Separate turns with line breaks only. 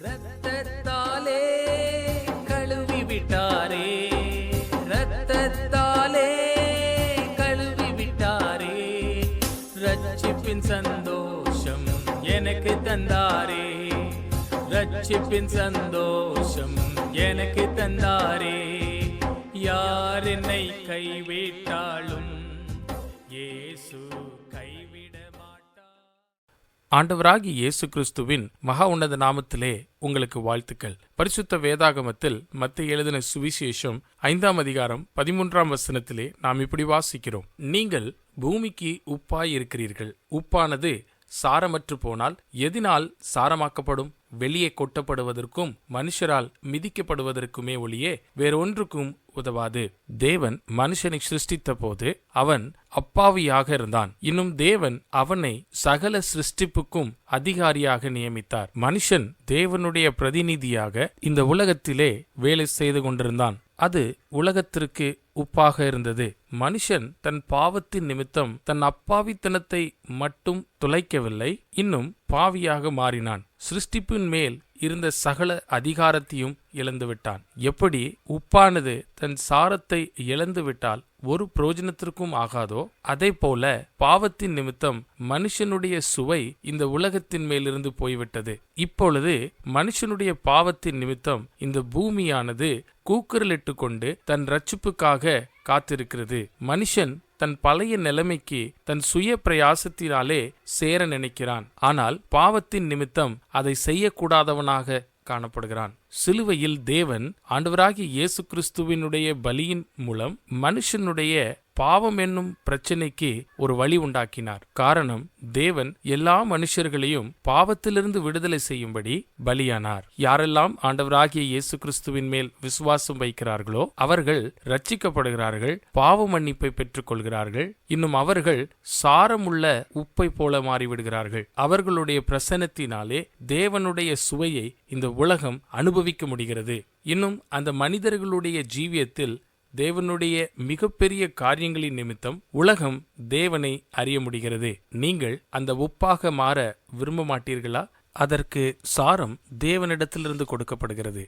ரத்தத்தாலே கழுவி விட்டாரே ரத்தத்தாலே கழுவி விட்டாரே ரட்சிப்பின் சந்தோஷம் எனக்கு தந்தாரே ரட்சிப்பின் சந்தோஷம் எனக்கு தந்தாரே. யார் என்னை கைவிட்டாலும் இயேசு கை
ஆண்டவராகி இயேசு கிறிஸ்துவின் மகா உன்னத நாமத்திலே உங்களுக்கு வாழ்த்துக்கள். பரிசுத்த வேதாகமத்தில் மத்திய எழுதின சுவிசேஷம் ஐந்தாம் அதிகாரம் பதிமூன்றாம் வசனத்திலே நாம் இப்படி வாசிக்கிறோம். நீங்கள் பூமிக்கு உப்பாய் இருக்கிறீர்கள் உப்பானது சாரமற்று போனால் எதினால் சாரமாக்கப்படும்? வெளியே கொட்டப்படுவதற்கும் மனுஷரால் மிதிக்கப்படுவதற்குமே ஒளியே வேறொன்றுக்கும் உதவாது. தேவன் மனுஷனை சிருஷ்டித்த போது அவன் அப்பாவியாக இருந்தான். இன்னும் தேவன் அவனை சகல சிருஷ்டிப்புக்கும் அதிகாரியாக நியமித்தார். மனுஷன் தேவனுடைய பிரதிநிதியாக இந்த உலகத்திலே வேலை செய்து கொண்டிருந்தான். அது உலகத்திற்கு உப்பாக இருந்தது. மனுஷன் தன் பாவத்தின் நிமித்தம் தன் அப்பாவித்தனத்தை மட்டும் துளைக்கவில்லை இன்னும் பாவியாக மாறினான். சிருஷ்டிப்பின் மேல் இருந்த சகல அதிகாரத்தையும் இழந்துவிட்டான். எப்படி உப்பானது தன் சாரத்தை இழந்துவிட்டால் ஒரு பிரயோஜனத்திற்கும் ஆகாதோ? அதே போல பாவத்தின் நிமித்தம் மனுஷனுடைய சுவை இந்த உலகத்தின் மேலிருந்து போய்விட்டது. இப்பொழுது மனுஷனுடைய பாவத்தின் நிமித்தம் இந்த பூமியானது கூக்குரலிட்டு கொண்டு தன் ரட்சிப்புக்காக காத்திருக்கிறது. மனுஷன் தன் பழைய நிலைமைக்கு தன் சுய பிரயாசத்தினாலே சேர நினைக்கிறான். ஆனால் பாவத்தின் நிமித்தம் அதை செய்யக்கூடாதவனாக காணப்படுகிறான். சிலுவையில் தேவன் ஆண்டவராகிய இயேசு கிறிஸ்துவினுடைய பலியின் மூலம் மனுஷனுடைய பாவம் என்னும் பிரச்சனைக்கு ஒரு வழி உண்டாக்கினார். காரணம் தேவன் எல்லா மனுஷர்களையும் பாவத்திலிருந்து விடுதலை செய்யும்படி பலியானார். யாரெல்லாம் ஆண்டவராகிய இயேசு கிறிஸ்துவின் மேல் விசுவாசம் வைக்கிறார்களோ அவர்கள் ரட்சிக்கப்படுகிறார்கள் பாவ மன்னிப்பை பெற்றுக் கொள்கிறார்கள் இன்னும் அவர்கள் சாரமுள்ள உப்பை போல மாறிவிடுகிறார்கள். அவர்களுடைய பிரசனத்தினாலே தேவனுடைய சுவையை இந்த உலகம் அனுபவிக்க முடிகிறது. இன்னும் அந்த மனிதர்களுடைய ஜீவியத்தில் தேவனுடைய மிகப்பெரிய காரியங்களின் நிமித்தம் உலகம் தேவனை அறிய முடிகிறது. நீங்கள் அந்த உப்பாக மாற விரும்ப மாட்டீர்களா அதற்கு சாரம் தேவனிடத்திலிருந்து கொடுக்கப்படுகிறது.